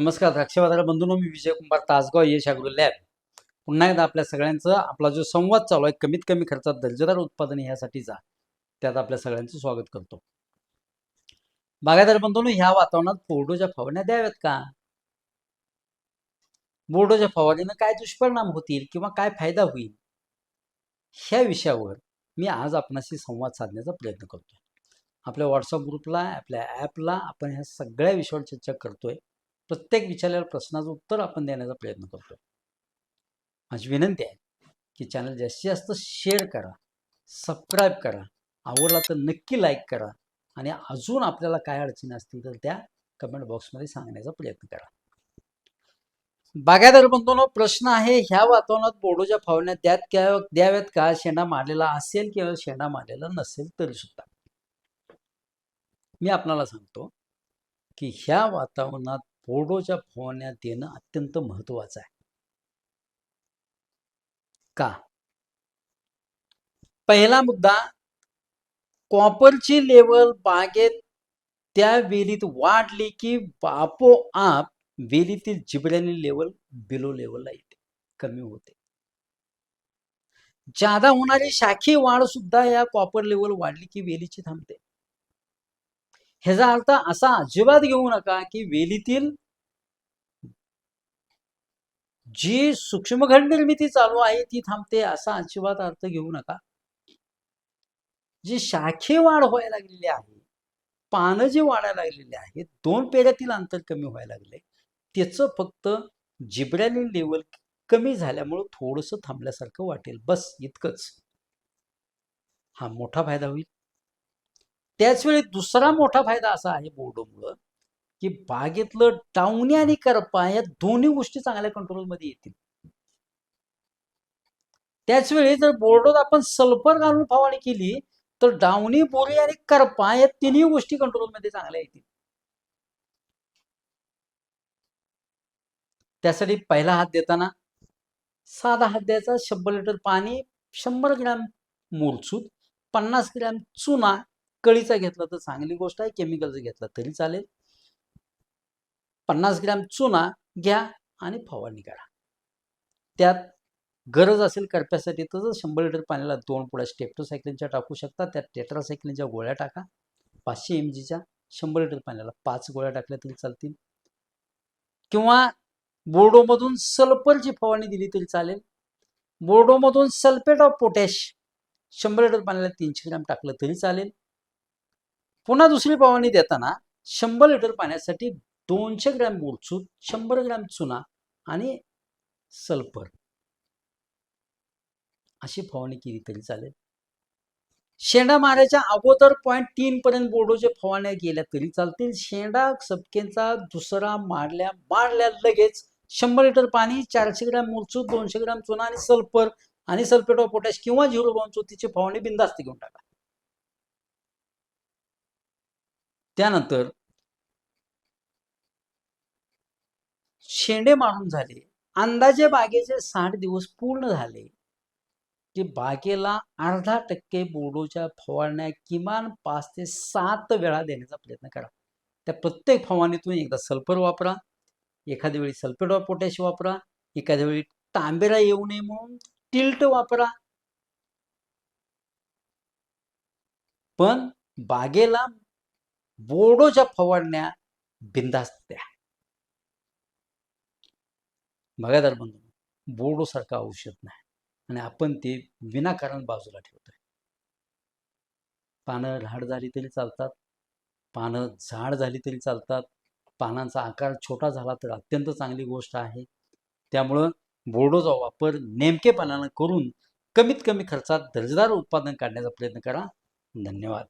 नमस्कार द्राक्षवादार बंधून मी विजय कुमार तासगाव यश अग्रो लॅब. पुन्हा एकदा आपल्या सगळ्यांचं आपला जो संवाद चालू आहे कमीत कमी खर्चात दर्जेदार उत्पादन ह्यासाठीचा त्यात आपल्या सगळ्यांचं स्वागत करतो. बागायदार बंधून ह्या वातावरणात बोर्डोच्या फवारण्या द्याव्यात का? बोर्डोच्या फवारणीनं काय दुष्परिणाम होतील किंवा काय फायदा होईल? ह्या विषयावर मी आज आपणाशी संवाद साधण्याचा प्रयत्न करतोय. आपल्या व्हॉट्सअप ग्रुपला आपल्या ॲपला आपण ह्या सगळ्या विषयावर चर्चा करतोय. प्रत्येक विचारलेल्या प्रश्नाचं उत्तर आपण देण्याचा प्रयत्न करतो. माझी विनंती आहे की चॅनल जास्तीत जास्त शेअर करा सबस्क्राईब करा आवडला तर नक्की लाईक करा आणि अजून आपल्याला काय अडचणी असतील तर त्या कमेंट बॉक्समध्ये सांगण्याचा प्रयत्न करा. बागायदार बंधूंनो प्रश्न आहे ह्या वातावरणात बोडोच्या फावण्या त्यात क्या द्याव्यात का? शेंडा मारलेला असेल किंवा शेंडा मारलेला नसेल तरी सुद्धा. मी आपणाला सांगतो की ह्या वातावरणात बोर्डोच्या फवारण्या येणं अत्यंत महत्वाचं आहे. का? पहिला मुद्दा कॉपरची लेवल बागेत त्या वेलीत वाढली की आपोआप वेलीतील जिबड्याने लेवल बिलो लेवलला येते कमी होते. जादा होणारी शाखी वाढ सुद्धा या कॉपर लेवल वाढली की वेलीची थांबते. ह्याचा अर्थ असा अजिबात घेऊ नका की वेलीतील जी सूक्ष्मघड निर्मिती चालू आहे ती थांबते असा अजिबात अर्थ घेऊ नका. जी शाखे वाढ व्हायला लागलेली आहे पानं जी वाढायला लागलेली आहे दोन पेऱ्यातील अंतर कमी व्हायला लागले. त्याचं फक्त जिबड्याने लेवल कमी झाल्यामुळं थोडंसं थांबल्यासारखं वाटेल. बस इतकंच. हा मोठा फायदा होईल. त्याचवेळी दुसरा मोठा फायदा असा आहे बोर्डोमुळं की बागेतलं डावणी आणि करपा या दोन्ही गोष्टी चांगल्या कंट्रोलमध्ये येतील. त्याचवेळी जर बोर्डोत आपण सल्फर घालून फवारणी केली तर डावणी बोरी आणि करपा या तिन्ही गोष्टी कंट्रोलमध्ये चांगल्या येतील. त्यासाठी पहिला हात देताना साधा हात द्यायचा शंभर लिटर पाणी शंभर ग्रॅम मोरचूत पन्नास ग्रॅम चुना कळीचा घेतला तर चांगली गोष्ट आहे केमिकलचा घेतला तरी चालेल. पन्नास ग्रॅम चुना घ्या आणि फवारणी करा. त्यात गरज असेल करप्यासाठी तर शंभर लिटर पाण्याला दोन पुढ्या स्टेप्टोसायक्लिनच्या टाकू शकता त्यात टेट्रासायक्लिनच्या गोळ्या टाका. पाचशे एम जीच्या शंभर लिटर पाण्याला पाच गोळ्या टाकल्या तरी चालतील. किंवा बोर्डोमधून सल्फरची फवारणी दिली तरी चालेल. बोर्डोमधून सल्फेट ऑफ पोटॅश शंभर लिटर पाण्याला तीनशे ग्रॅम टाकलं तरी चालेल. पुन्हा दुसरी फवारणी देताना शंभर लिटर पाण्यासाठी दोनशे ग्रॅम मोरचूत शंभर ग्रॅम चुना आणि सल्फर. अशी फवारणी केली तरी चालेल. शेंडा मारायच्या अगोदर पॉईंट तीन पर्यंत बोर्डोच्या फवारण्या गेल्या तरी चालतील. शेंडा सपकेंचा दुसरा मारल्या मारल्या लगेच शंभर लिटर पाणी चारशे ग्रॅम मूळचूत दोनशे ग्रॅम चुना आणि सल्फर आणि सल्फेट ऑफ पोटॅश किंवा झिरो बॉन चुतीची फवारणी बिंदास्त घेऊन टाका. त्यानंतर शेंडे मारून झाले. अंदाजे बागेचे साठ दिवस पूर्ण झाले. की बागेला अर्धा टक्के बोडोच्या फवारण्या किमान पाच ते सात वेळा देण्याचा प्रयत्न करा. त्या प्रत्येक फवारणीतून एकदा सल्फर वापरा. एखाद्या वेळी सल्फेट ऑफ पोटॅश वापरा. एखाद्या वेळी तांबेरा येऊ नये म्हणून टिल्ट वापरा. पण बागेला बोर्डोच्या फवारण्या बिंदास्त द्या तर बंधू बोर्डो सारखं औषध नाही. आणि आपण ते विनाकारण बाजूला ठेवतोय. पानं राहड झाली तरी चालतात पानं झाड झाली तरी चालतात पानांचा आकार छोटा झाला तर अत्यंत चांगली गोष्ट आहे. त्यामुळं बोर्डोचा वापर नेमकेपणानं करून कमीत कमी खर्चात दर्जेदार उत्पादन काढण्याचा प्रयत्न करा. धन्यवाद.